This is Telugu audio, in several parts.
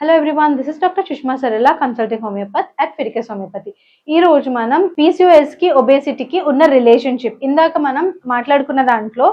Hello everyone this is doctor Sushma Sarela consulting homoeopath at Fidicus homoeopathy ఈ రోజు మనం పీసీఓఎస్కి ఒబేసిటీకి ఉన్న రిలేషన్షిప్ ఇందాక మనం మాట్లాడుకున్న దాంట్లో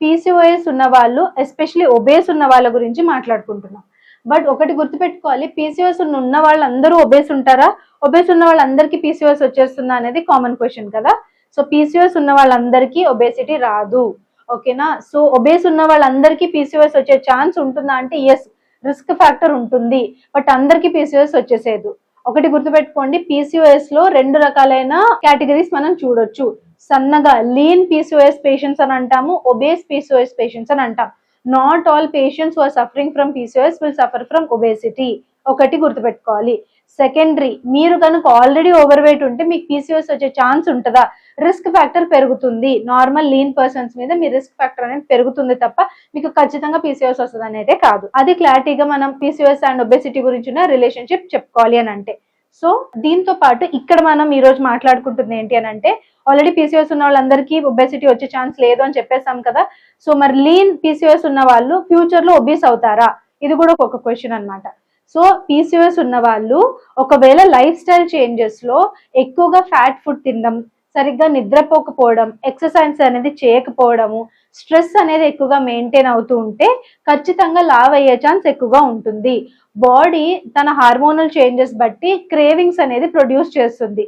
పీసీఓఎస్ ఉన్న వాళ్ళు ఎస్పెషలీ ఒబేస్ ఉన్న వాళ్ళ గురించి మాట్లాడుకుంటున్నాం. బట్ ఒకటి గుర్తుపెట్టుకోవాలి పీసీఓఎస్ ఉన్న వాళ్ళందరూ ఒబేస్ ఉంటారా? ఒబేస్ ఉన్న వాళ్ళందరికీ పీసీఓఎస్ వచ్చేస్తుందా అనేది కామన్ క్వశ్చన్ కదా. సో పీసీఓఎస్ ఉన్న వాళ్ళందరికీ ఒబేసిటీ రాదు. ఓకేనా సో ఒబేస్ ఉన్న వాళ్ళందరికీ పీసీఓఎస్ వచ్చే ఛాన్స్ ఉంటుందా అంటే ఎస్ రిస్క్ ఫ్యాక్టర్ ఉంటుంది. బట్ అందరికీ పీసీఓఎస్ వచ్చేసేదు. ఒకటి గుర్తుపెట్టుకోండి పీసీఓఎస్లో రెండు రకాలైన కేటగిరీస్ మనం చూడొచ్చు. సన్నగా లీన్ పీసీఓఎస్ పేషెంట్స్ అని అంటాము ఒబేస్ పీసీఓఎస్ పేషెంట్స్ అని అంటాం. Not all patients are suffering from PCOS will suffer from obesity ఒకటి గుర్తుపెట్టుకోవాలి. సెకండరీ మీరు కనుక ఆల్రెడీ ఓవర్ వెయిట్ ఉంటే మీకు పీసీఓఎస్ వచ్చే ఛాన్స్ ఉంటుందా? రిస్క్ ఫ్యాక్టర్ పెరుగుతుంది. నార్మల్ లీన్ పర్సన్స్ మీద మీ రిస్క్ ఫ్యాక్టర్ అనేది పెరుగుతుంది తప్ప మీకు ఖచ్చితంగా పీసీఓఎస్ వస్తుంది అనేది కాదు. అది క్లారిటీగా మనం పీసీఓఎస్ అండ్ ఒబేసిటీ గురించి ఉన్న రిలేషన్షిప్ చెప్పుకోవాలి అని అంటే. సో దీంతో పాటు ఇక్కడ మనం ఈ రోజు మాట్లాడుకుంటుంది ఏంటి అని అంటే ఆల్రెడీ పీసీఎస్ ఉన్న వాళ్ళందరికీ ఒబేసిటీ వచ్చే ఛాన్స్ లేదు అని చెప్పేసాం కదా. సో మరి లీన్ పీసీఎస్ ఉన్న వాళ్ళు ఫ్యూచర్లో ఒబీస్ అవుతారా? ఇది కూడా ఒక క్వశ్చన్ అన్నమాట. సో పీసీఓఎస్ ఉన్న వాళ్ళు ఒకవేళ లైఫ్ స్టైల్ చేంజెస్లో ఎక్కువగా ఫ్యాట్ ఫుడ్ తినడం సరిగ్గా నిద్రపోకపోవడం ఎక్సర్సైజ్ అనేది చేయకపోవడము స్ట్రెస్ అనేది ఎక్కువగా మెయింటైన్ అవుతూ ఉంటే ఖచ్చితంగా లావ్ అయ్యే ఛాన్స్ ఎక్కువగా ఉంటుంది. బాడీ తన హార్మోనల్ చేంజెస్ బట్టి క్రేవింగ్స్ అనేది ప్రొడ్యూస్ చేస్తుంది.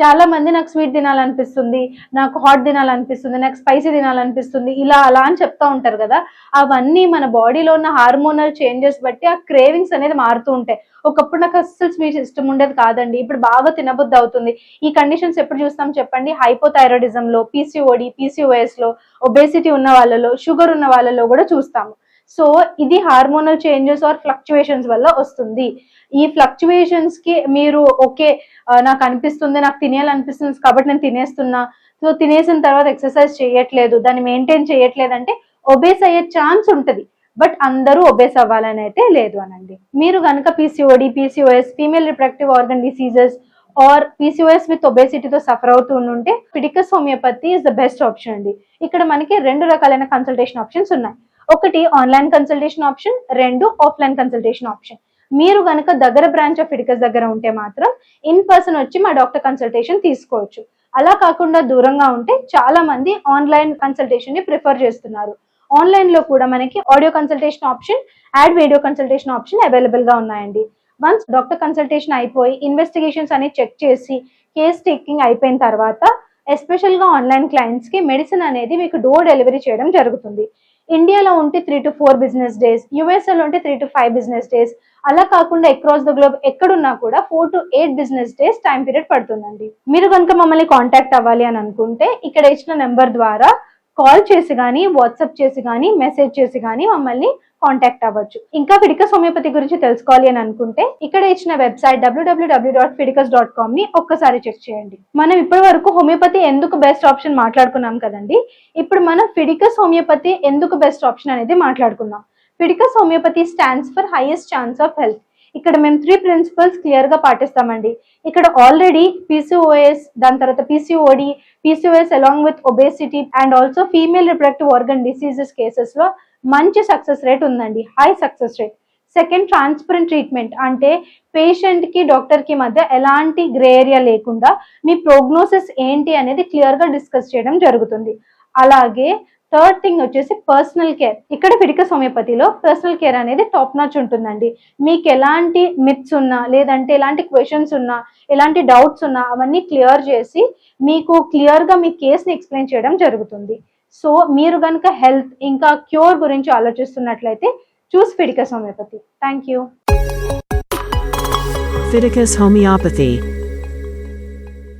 చాలా మంది నాకు స్వీట్ తినాలనిపిస్తుంది నాకు హాట్ తినాలనిపిస్తుంది నాకు స్పైసీ తినాలనిపిస్తుంది ఇలా అలా అని చెప్తా ఉంటారు కదా. అవన్నీ మన బాడీలో ఉన్న హార్మోనల్ చేంజెస్ బట్టి ఆ క్రేవింగ్స్ అనేది మారుతూ ఉంటాయి. ఒకప్పుడు నాకు అస్సలు స్వీట్ ఇష్టం ఉండేది కాదండి. ఇప్పుడు బాగా తినబుద్ధి అవుతుంది. ఈ కండిషన్స్ ఎప్పుడు చూస్తాం చెప్పండి? హైపోథైరాయిడిజంలో పీసీఓడి లో ఒబేసిటీ ఉన్న వాళ్ళలో షుగర్ ఉన్న వాళ్ళలో కూడా చూస్తాము. సో ఇది హార్మోనల్ చేంజెస్ ఆర్ ఫ్లక్చువేషన్స్ వల్ల వస్తుంది. ఈ ఫ్లక్చువేషన్స్కి మీరు ఓకే నాకు అనిపిస్తుంది నాకు తినేయాలనిపిస్తుంది కాబట్టి నేను తినేస్తున్నా. సో తినేసిన తర్వాత ఎక్సర్సైజ్ చేయట్లేదు దాన్ని మెయింటైన్ చేయట్లేదు అంటే ఒబేస్ అయ్యే ఛాన్స్ ఉంటుంది. బట్ అందరూ ఒబేస్ అవ్వాలని అయితే లేదు అనండి. మీరు కనుక PCOD PCOS female reproductive organ diseases or PCOS with ఒబేసిటీతో suffer అవుతూ ఉంటే Fiticus homeopathy is the best option అండి. ఇక్కడ మనకి రెండు రకాలైన కన్సల్టేషన్ ఆప్షన్స్ ఉన్నాయి. ఒకటి ఆన్లైన్ కన్సల్టేషన్ ఆప్షన్ రెండు ఆఫ్లైన్ కన్సల్టేషన్ ఆప్షన్ మీరు కనుక దగ్గర బ్రాంచ్ ఆఫ్ ఇడికస్ దగ్గర ఉంటే మాత్రం ఇన్ పర్సన్ వచ్చి మా డాక్టర్ కన్సల్టేషన్ తీసుకోవచ్చు. అలా కాకుండా దూరంగా ఉంటే చాలా మంది ఆన్లైన్ కన్సల్టేషన్ని ప్రిఫర్ చేస్తున్నారు. ఆన్లైన్లో కూడా మనకి audio consultation option and video consultation option అవైలబుల్గా ఉన్నాయండి. వన్స్ డాక్టర్ కన్సల్టేషన్ అయిపోయి ఇన్వెస్టిగేషన్స్ అని చెక్ చేసి కేస్ టేకింగ్ అయిపోయిన తర్వాత ఎస్పెషల్గా ఆన్లైన్ క్లయింట్స్కి మెడిసిన్ అనేది మీకు డోర్ డెలివరీ చేయడం జరుగుతుంది. ఇండియాలో ఉంటే three to four business days యుఎస్ఏలో ఉంటే three to five business days అలా కాకుండా అక్రాస్ ద గ్లోబ్ ఎక్కడున్నా కూడా four to eight business days time period పడుతుందండి. మీరు కనుక మమ్మల్ని కాంటాక్ట్ అవ్వాలి అని అనుకుంటే ఇక్కడ ఇచ్చిన నెంబర్ ద్వారా కాల్ చేసి కానీ వాట్సాప్ చేసి కానీ మెసేజ్ చేసి కానీ మమ్మల్ని కాంటాక్ట్ అవ్వచ్చు. ఇంకా ఫిడికస్ హోమియోపతి గురించి తెలుసుకోవాలి అని అనుకుంటే ఇక్కడ ఇచ్చిన వెబ్సైట్ డబ్ల్యూడబ్ల్యూడబ్ల్యూ డాట్ ఫిడికస్ డాట్ కామ్ని ఒక్కసారి చెక్ చేయండి. మనం ఇప్పటి వరకు హోమియోపతి ఎందుకు బెస్ట్ ఆప్షన్ మాట్లాడుకున్నాం కదండి? ఇప్పుడు మనం ఫిడికస్ హోమియోపతి ఎందుకు బెస్ట్ ఆప్షన్ అనేది మాట్లాడుకుందాం. Fiticus homeopathy stands for highest chance of health ఇక్కడ మేము త్రీ ప్రిన్సిపల్స్ క్లియర్గా పాటిస్తామండి. ఇక్కడ ఆల్రెడీ పీసీఓఎస్ దాని తర్వాత PCOD PCOS along with obesity and also female reproductive organ diseases కేసెస్లో మంచి సక్సెస్ రేట్ ఉందండి. High success rate second transparent treatment అంటే పేషెంట్కి డాక్టర్కి మధ్య ఎలాంటి గ్రే ఏరియా లేకుండా మీ ప్రోగ్నోసిస్ ఏంటి అనేది క్లియర్గా డిస్కస్ చేయడం జరుగుతుంది. అలాగే థర్డ్ థింగ్ వచ్చేసి పర్సనల్ కేర్ ఇక్కడ ఫిడికస్ హోమియోపతిలో పర్సనల్ కేర్ అనేది టాప్ నాచ్ ఉంటుందండి. మీకు ఎలాంటి మిత్స్ ఉన్నా లేదంటే ఎలాంటి క్వశ్చన్స్ ఉన్నా ఎలాంటి డౌట్స్ ఉన్నా అవన్నీ క్లియర్ చేసి మీకు క్లియర్గా మీ కేసుని ఎక్స్ప్లెయిన్ చేయడం జరుగుతుంది. సో మీరు కనుక హెల్త్ ఇంకా క్యూర్ గురించి ఆలోచిస్తున్నట్లయితే చూసి Fiticus homeopathy thank you Fiticus Homeopathy.